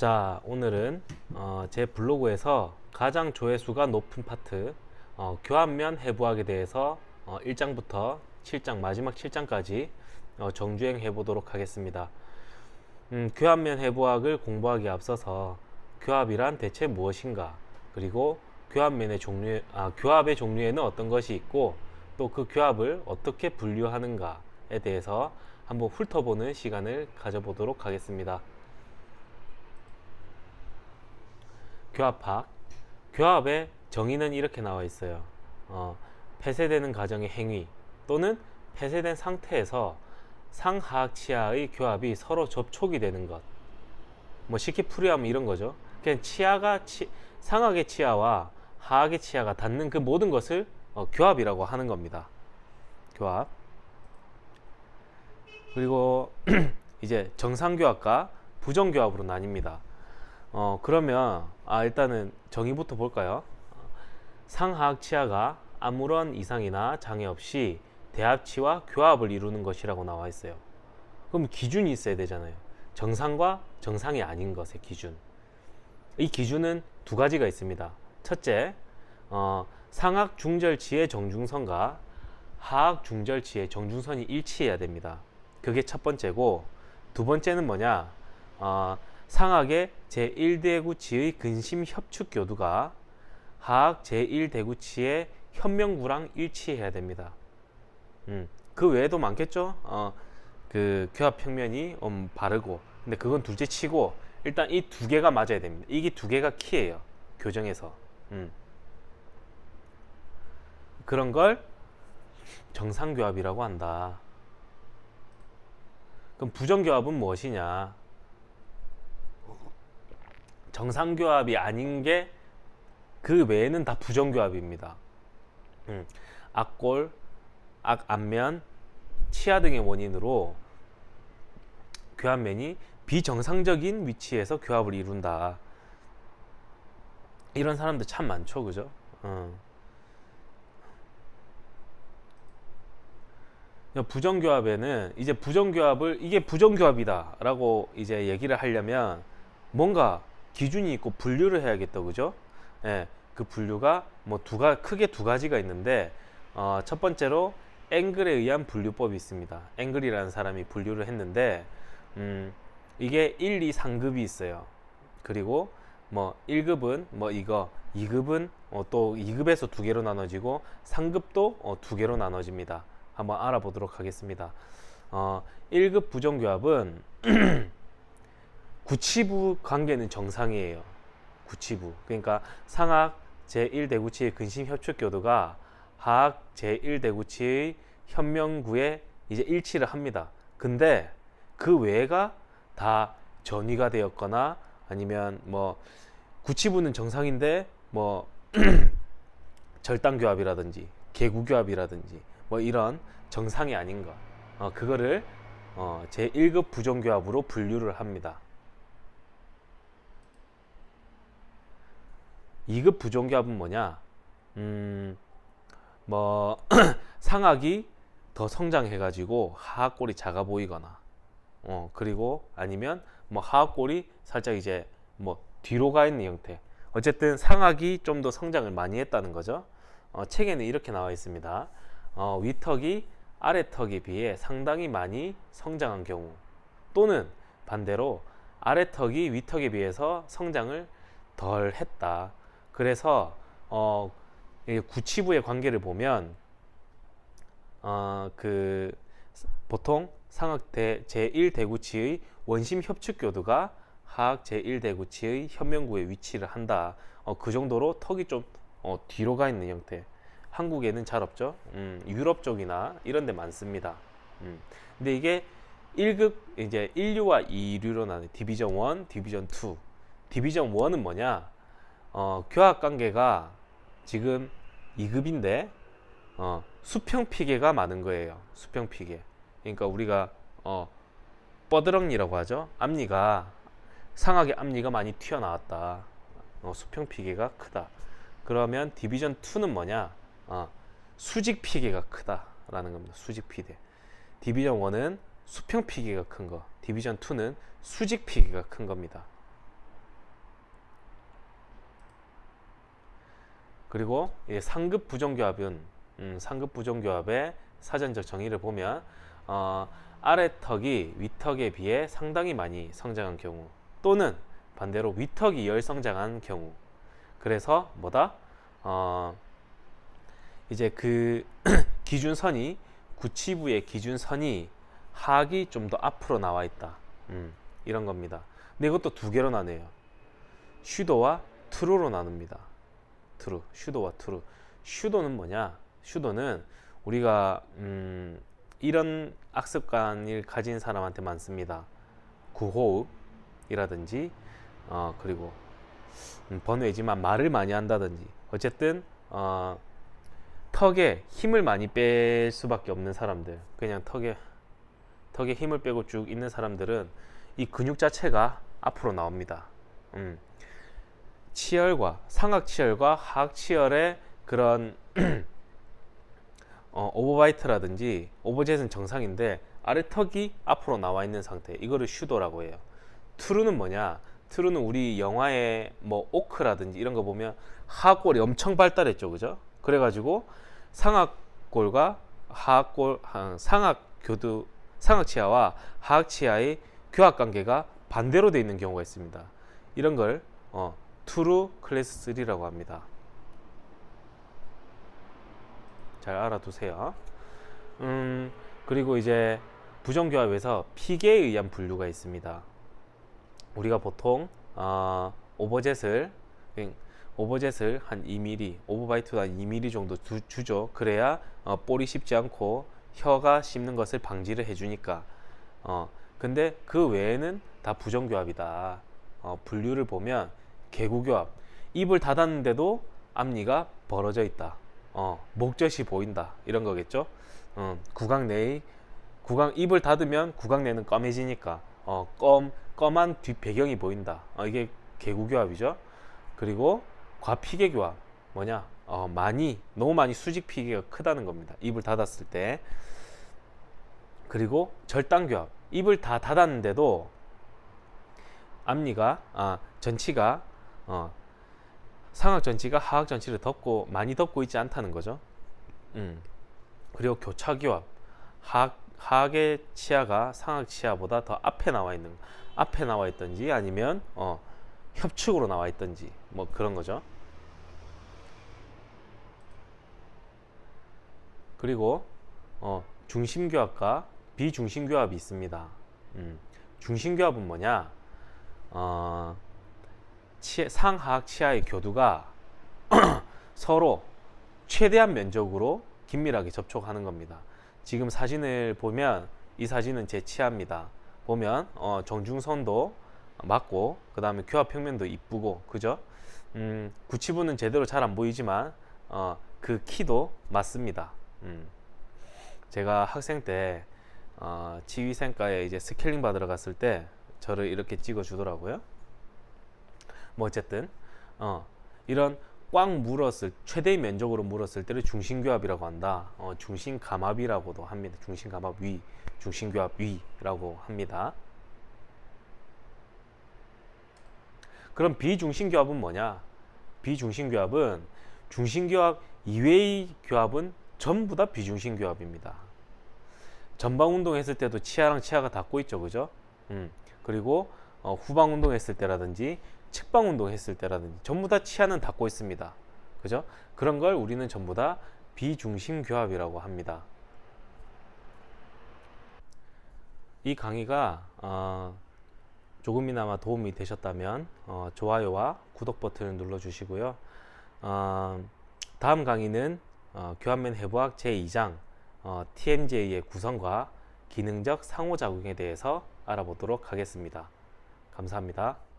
자, 오늘은 어, 제 블로그에서 가장 조회수가 높은 파트 어, 교환면 해부학에 대해서 어, 1장부터 7장 마지막 7장까지 어, 정주행 해보도록 하겠습니다. 음, 교합면 해부학을 공부하기 앞서서 교합이란 대체 무엇인가 그리고 교합면의 종류 아, 교합의 종류에는 어떤 것이 있고 또 그 교합을 어떻게 분류하는가에 대해서 한번 훑어보는 시간을 가져보도록 하겠습니다. 교합학 교합의 정의는 이렇게 나와 있어요. 어, 폐쇄되는 가정의 행위 또는 폐쇄된 상태에서 상하학 치아의 교합이 서로 접촉이 되는 것. 뭐 쉽게 풀이하면 이런 거죠. 그냥 치아가 치, 상하의 치아와 하악의 치아가 닿는 그 모든 것을 어, 교합이라고 하는 겁니다. 교합. 그리고 이제 정상교합과 부정교합으로 나뉩니다. 어, 그러면 아, 일단은 정의부터 볼까요? 상하악 치아가 아무런 이상이나 장애 없이 대합치와 교합을 이루는 것이라고 나와 있어요. 그럼 기준이 있어야 되잖아요. 정상과 정상이 아닌 것의 기준. 이 기준은 두 가지가 있습니다. 첫째, 어, 상악 중절치의 정중선과 하악 중절치의 정중선이 일치해야 됩니다. 그게 첫 번째고 두 번째는 뭐냐? 어, 상악의 제1대구치의 근심 협축 교두가 하악 제1대구치의 현명구랑 일치해야 됩니다. 음, 그 외에도 많겠죠? 어, 그 교합 평면이 음, 바르고 근데 그건 둘째 치고 일단 이 두 개가 맞아야 됩니다. 이게 두 개가 키예요. 교정에서. 음. 그런 걸 정상교합이라고 한다. 그럼 부정교합은 무엇이냐? 정상교합이 아닌 게 그 외에는 다 부정교합입니다. 음, 악골, 악안면, 치아 등의 원인으로 교합면이 비정상적인 위치에서 교합을 이룬다. 이런 사람들 참 많죠, 그죠? 어. 부정교합에는 이제 부정교합을 이게 부정교합이다라고 이제 얘기를 하려면 뭔가 기준이 있고 분류를 해야겠다, 그죠? 예, 그 분류가 뭐 두가 크게 두 가지가 있는데 어, 첫 번째로 앵글에 의한 분류법이 있습니다. 앵글이라는 사람이 분류를 했는데 음, 이게 1, 2, 3급이 있어요. 그리고 뭐 1급은 뭐 이거, 2급은 어, 또 2급에서 두 개로 나눠지고 3급도 어, 두 개로 나눠집니다. 한번 알아보도록 하겠습니다. 어, 1급 부정교합은 구치부 관계는 정상이에요. 구치부. 그러니까 상악 제1대구치의 근심협축교도가 하악 제1대구치의 현명구에 이제 일치를 합니다. 근데 그 외가 다 전이가 되었거나 아니면 뭐 구치부는 정상인데 뭐 절단교합이라든지 개구교합이라든지 뭐 이런 정상이 아닌 것 어, 그거를 어, 제1급 부정교합으로 분류를 합니다. 2급 부정교합은 뭐냐? 음, 뭐 상악이 더 성장해가지고 하악골이 작아 보이거나, 어 그리고 아니면 뭐 하악골이 살짝 이제 뭐 뒤로 가 있는 형태. 어쨌든 상악이 좀 더 성장을 많이 했다는 거죠. 어, 책에는 이렇게 나와 있습니다. 어, 위턱이 아래턱에 비해 상당히 많이 성장한 경우, 또는 반대로 아래턱이 위턱에 비해서 성장을 덜 했다. 그래서 어, 구치부의 관계를 보면 어, 그 보통 상악대 제1대구치의 원심 협축 교두가 하악 제1대구치의 현명구에 위치를 한다. 어, 그 정도로 턱이 좀 어, 뒤로 가 있는 형태. 한국에는 잘 없죠. 음, 유럽 쪽이나 이런 데 많습니다. 음. 근데 이게 1급 이제 1류와 2류로 나는 디비전 1, 디비전 2. 디비전 1은 뭐냐? 어, 교합 관계가 지금 2급인데 어, 수평 피계가 많은 거예요. 수평 피계. 그러니까 우리가 어, 뻐드렁니라고 하죠. 앞니가 상하게 앞니가 많이 튀어나왔다. 어, 수평 피계가 크다. 그러면 디비전 2는 뭐냐? 어, 수직 피계가 크다라는 겁니다. 수직 피계. 디비전 1은 수평 피계가 큰 거. 디비전 2는 수직 피계가 큰 겁니다. 그리고 이 상급 부정교합은 음, 상급 부정교합의 사전적 정의를 보면 어, 아래 턱이 위 턱에 비해 상당히 많이 성장한 경우 또는 반대로 위 턱이 열 성장한 경우. 그래서 뭐다? 어, 이제 그 기준선이 구치부의 기준선이 하악이 좀더 앞으로 나와 있다. 음, 이런 겁니다. 근데 이것도 두 개로 나뉘어요. 슈도와 트루로 나눕니다 트루 슈도와 트루 슈도는 뭐냐 슈도는 우리가 음, 이런 악습관을 가진 사람한테 많습니다. 구호흡이라든지 어, 그리고 음, 번외지만 말을 많이 한다든지 어쨌든 어, 턱에 힘을 많이 뺄 수밖에 없는 사람들 그냥 턱에 턱에 힘을 빼고 쭉 있는 사람들은 이 근육 자체가 앞으로 나옵니다. 음. 치열과 상악 치열과 하악 치열의 그런 어, 오버바이트라든지 오버젯은 정상인데 아래 턱이 앞으로 나와 있는 상태. 이거를 슈도라고 해요. 트루는 뭐냐? 트루는 우리 영화의 뭐 오크라든지 이런 거 보면 하악골이 엄청 발달했죠. 그죠? 그래가지고 상악골과 하악골 아, 상악 교두 상악치아와 하악치아의 교합 관계가 반대로 되어 있는 경우가 있습니다. 이런 걸 어, 트루 클래스 3라고 합니다 잘 알아두세요. 음, 그리고 이제 부정교합에서 픽에 의한 분류가 있습니다. 우리가 보통 어, 오버젯을 오버젯을 한 2mm, 오버바이트도 한 2mm 정도 주, 주죠. 그래야 어, 볼이 씹지 않고 혀가 씹는 것을 방지를 해주니까. 어, 근데 그 외에는 다 부정교합이다. 어, 분류를 보면 개구교합, 입을 닫았는데도 앞니가 벌어져 있다. 어, 목젖이 보인다 이런 거겠죠. 어, 구강 내의 구강 입을 닫으면 구강 내는 검해지니까 어, 검 검한 뒷 배경이 보인다. 어, 이게 개구교합이죠. 그리고 과피계교합 뭐냐? 어, 많이 너무 많이 수직 피계가 크다는 겁니다. 입을 닫았을 때. 그리고 절단교합 입을 다 닫았는데도 앞니가 아 전치가 어, 상악 전치가 하악 전치를 덮고 많이 덮고 있지 않다는 거죠. 음. 그리고 교차교합 하악 하악의 치아가 상악 치아보다 더 앞에 나와 있는 앞에 나와 있던지 아니면 어, 협축으로 나와 있던지 뭐 그런 거죠. 그리고 어, 중심교합과 비중심교합이 있습니다. 음, 중심교합은 뭐냐? 어, 치, 상하악 치아의 교두가 서로 최대한 면적으로 긴밀하게 접촉하는 겁니다. 지금 사진을 보면 이 사진은 제 치아입니다. 보면 어, 정중선도 맞고 그 다음에 교합 평면도 이쁘고 그죠? 음, 구치부는 제대로 잘 안 보이지만 어, 그 키도 맞습니다. 음. 제가 학생 때 어, 치위생과에 이제 스케일링 받으러 갔을 때 저를 이렇게 찍어 주더라고요. 뭐 어쨌든 어, 이런 꽉 물었을 최대의 면적으로 물었을 때를 중심교합이라고 한다. 어, 중심감압이라고도 합니다. 중심감압 위, 중심교합 위라고 합니다. 그럼 비중심교합은 뭐냐? 비중심교합은 중심교합 이외의 교합은 전부 다 비중심교합입니다. 전방 운동했을 때도 치아랑 치아가 닿고 있죠, 그죠? 음, 그리고 어, 후방 운동했을 때라든지 측방 운동했을 때라든지 전부 다 치아는 닿고 있습니다. 그죠? 그런 걸 우리는 전부 다 비중심 교합이라고 합니다. 이 강의가 어, 조금이나마 도움이 되셨다면 어, 좋아요와 구독 버튼을 눌러주시고요. 어, 다음 강의는 어, 교합면 해부학 제2장 어, TMJ의 구성과 기능적 상호작용에 대해서 알아보도록 하겠습니다. 감사합니다.